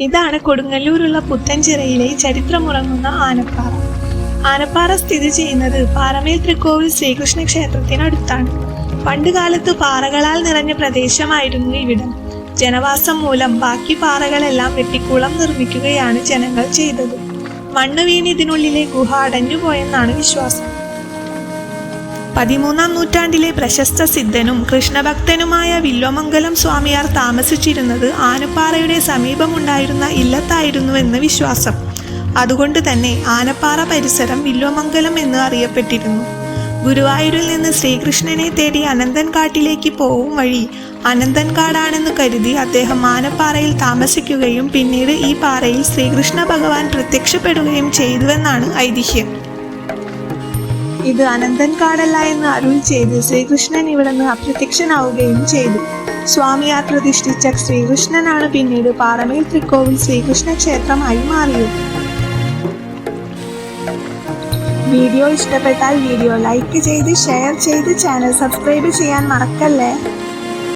ഇതാണ് കൊടുങ്ങല്ലൂരുള്ള പുത്തൻചിറയിലെ ചരിത്രമുറങ്ങുന്ന ആനപ്പാറ. ആനപ്പാറ സ്ഥിതി ചെയ്യുന്നത് പാറമേൽ തൃക്കോവിൽ ശ്രീകൃഷ്ണ ക്ഷേത്രത്തിനടുത്താണ്. പണ്ടുകാലത്ത് പാറകളാൽ നിറഞ്ഞ പ്രദേശമായിരുന്നു ഇവിടം. ജനവാസം മൂലം ബാക്കി പാറകളെല്ലാം വെട്ടിക്കുളം നിർമ്മിക്കുകയാണ് ജനങ്ങൾ ചെയ്തത്. മണ്ണ് വീണ് ഇതിനുള്ളിലെ ഗുഹ അടഞ്ഞുപോയെന്നാണ് വിശ്വാസം. പതിമൂന്നാം നൂറ്റാണ്ടിലെ പ്രശസ്ത സിദ്ധനും കൃഷ്ണഭക്തനുമായ വില്ലോമംഗലം സ്വാമിയാർ താമസിച്ചിരുന്നത് ആനപ്പാറയുടെ സമീപമുണ്ടായിരുന്ന ഇല്ലത്തായിരുന്നുവെന്ന് വിശ്വാസം. അതുകൊണ്ട് തന്നെ ആനപ്പാറ പരിസരം വില്ലോമംഗലം എന്ന് അറിയപ്പെട്ടിരുന്നു. ഗുരുവായൂരിൽ നിന്ന് ശ്രീകൃഷ്ണനെ തേടി അനന്തൻകാട്ടിലേക്ക് പോവും വഴി അനന്തൻകാടാണെന്ന് കരുതി അദ്ദേഹം ആനപ്പാറയിൽ താമസിക്കുകയും പിന്നീട് ഈ പാറയിൽ ശ്രീകൃഷ്ണ ഭഗവാൻ പ്രത്യക്ഷപ്പെടുകയും ചെയ്തുവെന്നാണ് ഐതിഹ്യം. ഇത് അനന്തൻ കാടല്ല എന്ന് അരുൾ ചെയ്ത് ശ്രീകൃഷ്ണൻ ഇവിടെ നിന്ന് അപ്രത്യക്ഷനാവുകയും ചെയ്തു. സ്വാമിയാർ പ്രതിഷ്ഠിച്ച ശ്രീകൃഷ്ണനാണ് പിന്നീട് പാറമേൽ തൃക്കോവിൽ ശ്രീകൃഷ്ണ ക്ഷേത്രമായി മാറിയത്. വീഡിയോ ഇഷ്ടപ്പെട്ടാൽ വീഡിയോ ലൈക്ക് ചെയ്ത് ഷെയർ ചെയ്ത് ചാനൽ സബ്സ്ക്രൈബ് ചെയ്യാൻ മറക്കല്ലേ?